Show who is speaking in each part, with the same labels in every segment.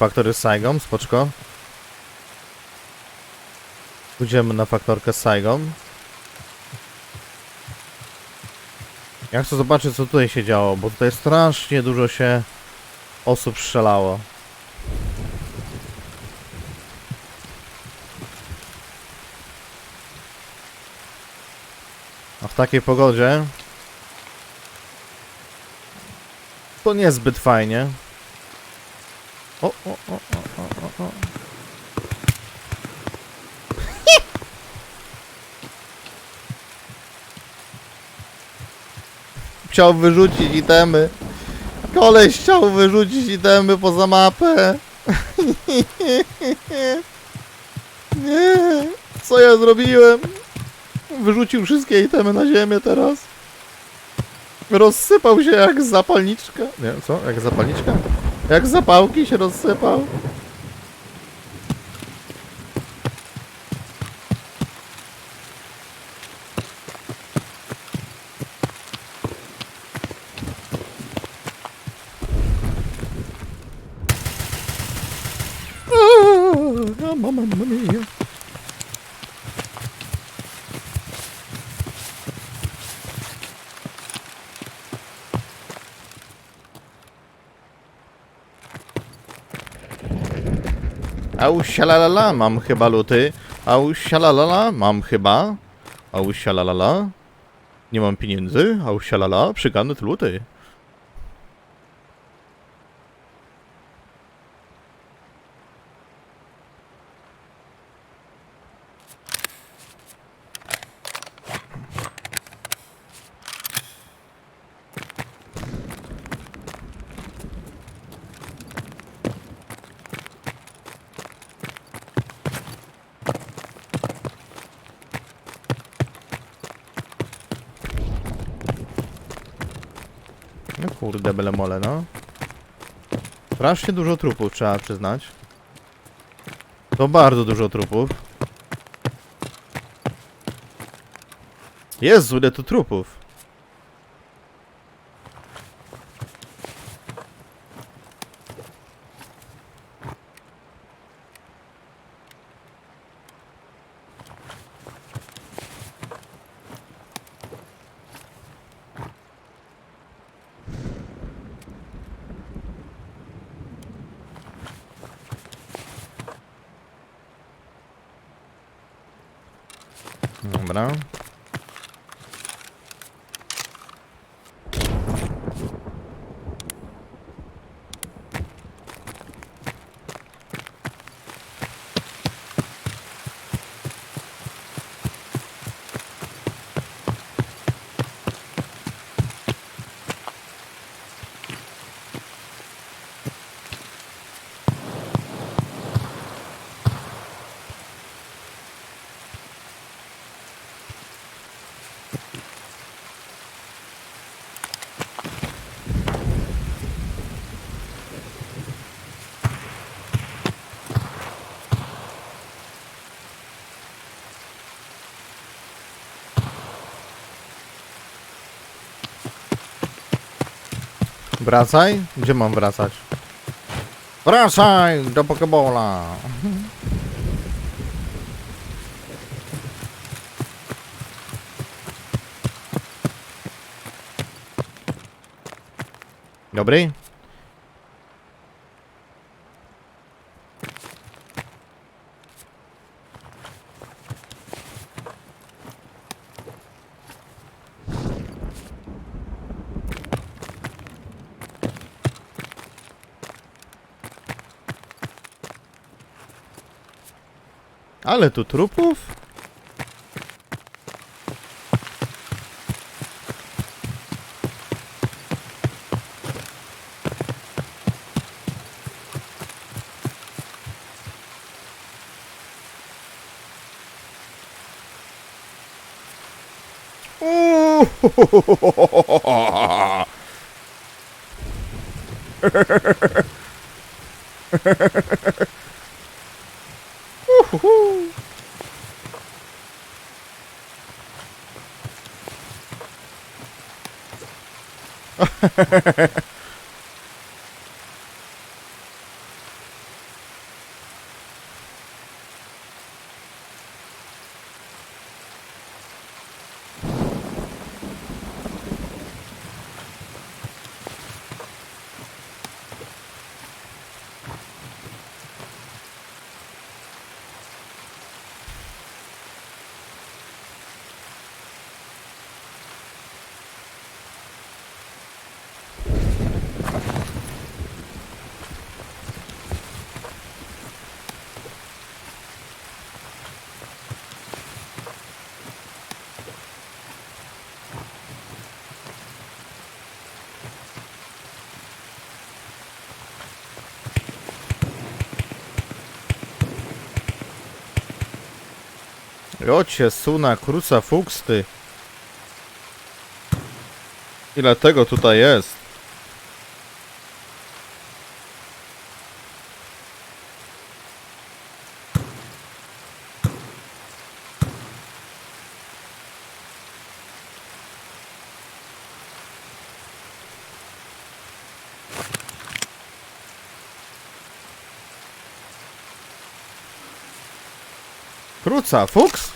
Speaker 1: Faktory Saigon, spoczko. Pójdziemy na faktorkę Saigon. Ja chcę zobaczyć co tutaj się działo, bo tutaj strasznie dużo się osób strzelało. A w takiej pogodzie to niezbyt fajnie. O, o, o, o, o, o, o. Chciał wyrzucić itemy. Koleś chciał wyrzucić itemy poza mapę. Nie, co ja zrobiłem? Wyrzucił wszystkie itemy na ziemię teraz. Rozsypał się jak zapalniczka. Nie, co? Jak zapalniczka? Jak zapałki się rozsypał. Ah, Mamma mia. Au sialalala, mam chyba luty. Au sialalala, mam chyba. Au sialalala. Nie mam pieniędzy. Au sialala, przygarnę luty. No kurde, mole, no. Strasznie dużo trupów, trzeba przyznać. To bardzo dużo trupów. Jezu, ile tu trupów. Dobra. Wracaj? Gdzie mam wracać? Wracaj do Pokebola! Dobry? Ale tu trupów? ほほー Jocie, suna, kruca, fuks, ty. Ile tego tutaj jest? Kruca, fuks?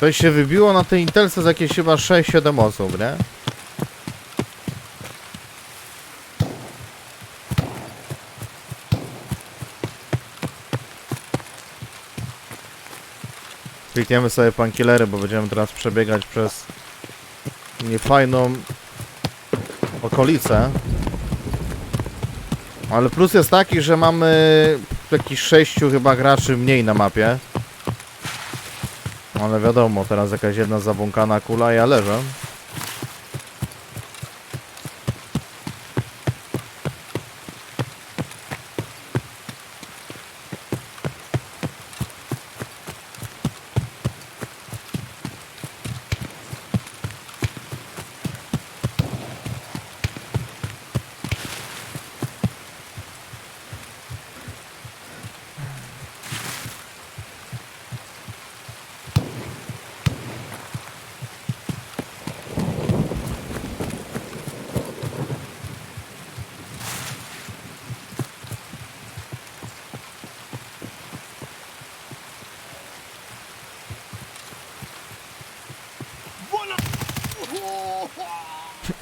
Speaker 1: To się wybiło na tej Intelce z jakieś chyba 6-7 osób, nie? Klikniemy sobie pankillery, bo będziemy teraz przebiegać przez niefajną okolicę. Ale plus jest taki, że mamy jakichś sześciu chyba graczy mniej na mapie. Ale wiadomo, teraz jakaś jedna zabłąkana kula ja leżę.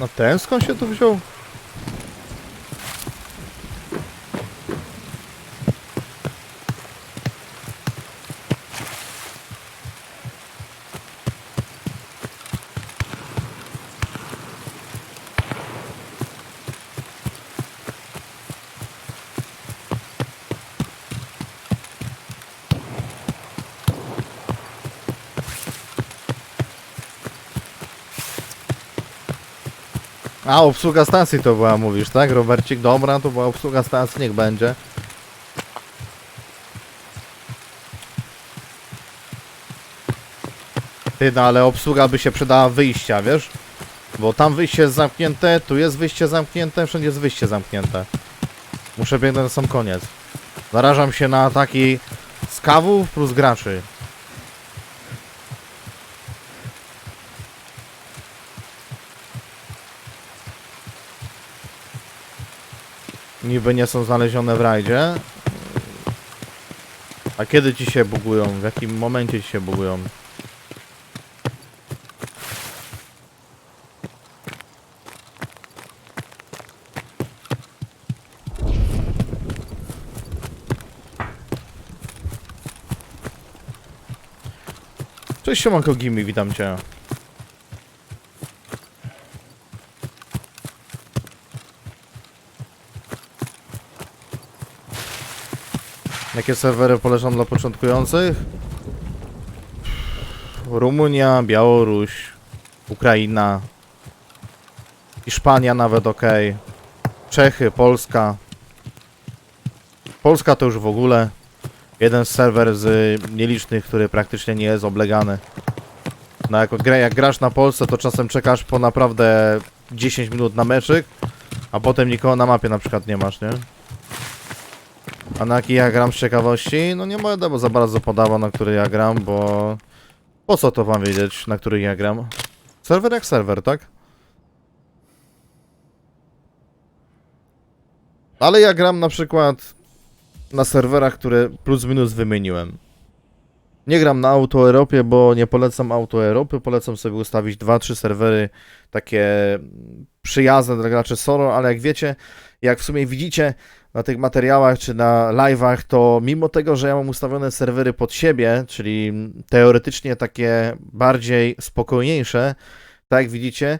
Speaker 1: A ten skąd się tu wziął? A, obsługa stacji to była, mówisz, tak? Robercik, dobra, to była obsługa stacji, niech będzie. Ty, no ale obsługa by się przydała wyjścia, wiesz? Bo tam wyjście jest zamknięte, tu jest wyjście zamknięte, wszędzie jest wyjście zamknięte. Muszę biegnąć na sam koniec. Narażam się na ataki skawów plus graczy. Niby nie są znalezione w rajdzie. A kiedy ci się bugują? W jakim momencie ci się bugują? Cześć siemanko Gimi, witam cię. Jakie serwery polecam dla początkujących? Rumunia, Białoruś, Ukraina, Hiszpania nawet ok, Czechy, Polska. Polska to już w ogóle jeden serwer z nielicznych, który praktycznie nie jest oblegany. No jak, jak grasz na Polsce, to czasem czekasz po naprawdę 10 minut na meczyk, a potem nikogo na mapie na przykład nie masz, nie? A na jaki ja gram z ciekawości? No nie będę bo za bardzo podawał na który ja gram, bo... Po co to wam wiedzieć, na który ja gram? Serwer jak serwer, tak? Ale ja gram na przykład na serwerach, które plus minus wymieniłem. Nie gram na Auto Europie, bo nie polecam Auto Europy. Polecam sobie ustawić 2-3 serwery takie przyjazne dla graczy solo, ale jak wiecie, jak w sumie widzicie na tych materiałach czy na live'ach, to mimo tego, że ja mam ustawione serwery pod siebie, czyli teoretycznie takie bardziej spokojniejsze, tak jak widzicie,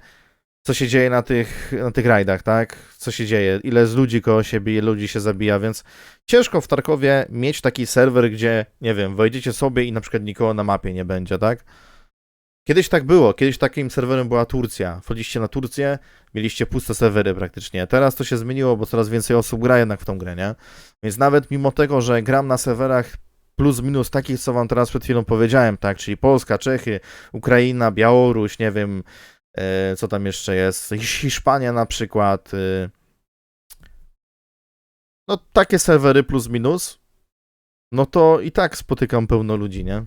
Speaker 1: co się dzieje na tych, na tych rajdach, tak? Co się dzieje, ile z ludzi koło siebie, ile ludzi się zabija, więc ciężko w Tarkowie mieć taki serwer, gdzie, nie wiem, wejdziecie sobie i na przykład nikogo na mapie nie będzie, tak? Kiedyś tak było, kiedyś takim serwerem była Turcja. Wchodziliście na Turcję, mieliście puste serwery praktycznie. Teraz to się zmieniło, bo coraz więcej osób gra jednak w tą grę, nie? Więc nawet mimo tego, że gram na serwerach plus minus takich, co wam teraz przed chwilą powiedziałem, tak? Czyli Polska, Czechy, Ukraina, Białoruś, nie wiem, co tam jeszcze jest, Hisz- Hiszpania na przykład. e, no takie serwery plus minus, no to i tak spotykam pełno ludzi, nie?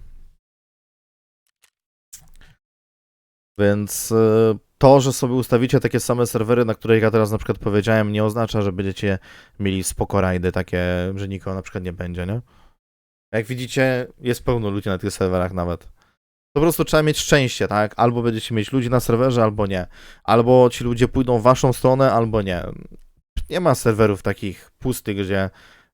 Speaker 1: Więc e, to, że sobie ustawicie takie same serwery, na których ja teraz na przykład powiedziałem, nie oznacza, że będziecie mieli spoko rajdy takie, że nikogo na przykład nie będzie, nie? Jak widzicie, jest pełno ludzi na tych serwerach nawet. Po prostu trzeba mieć szczęście, tak? Albo będziecie mieć ludzi na serwerze, albo nie. Albo ci ludzie pójdą w waszą stronę, albo nie. Nie ma serwerów takich pustych, gdzie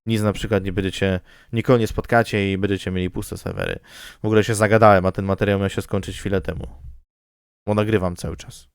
Speaker 1: nic na przykład nie będziecie, nikogo nie spotkacie i będziecie mieli puste serwery. W ogóle się zagadałem, a ten materiał miał się skończyć chwilę temu. Bo nagrywam cały czas.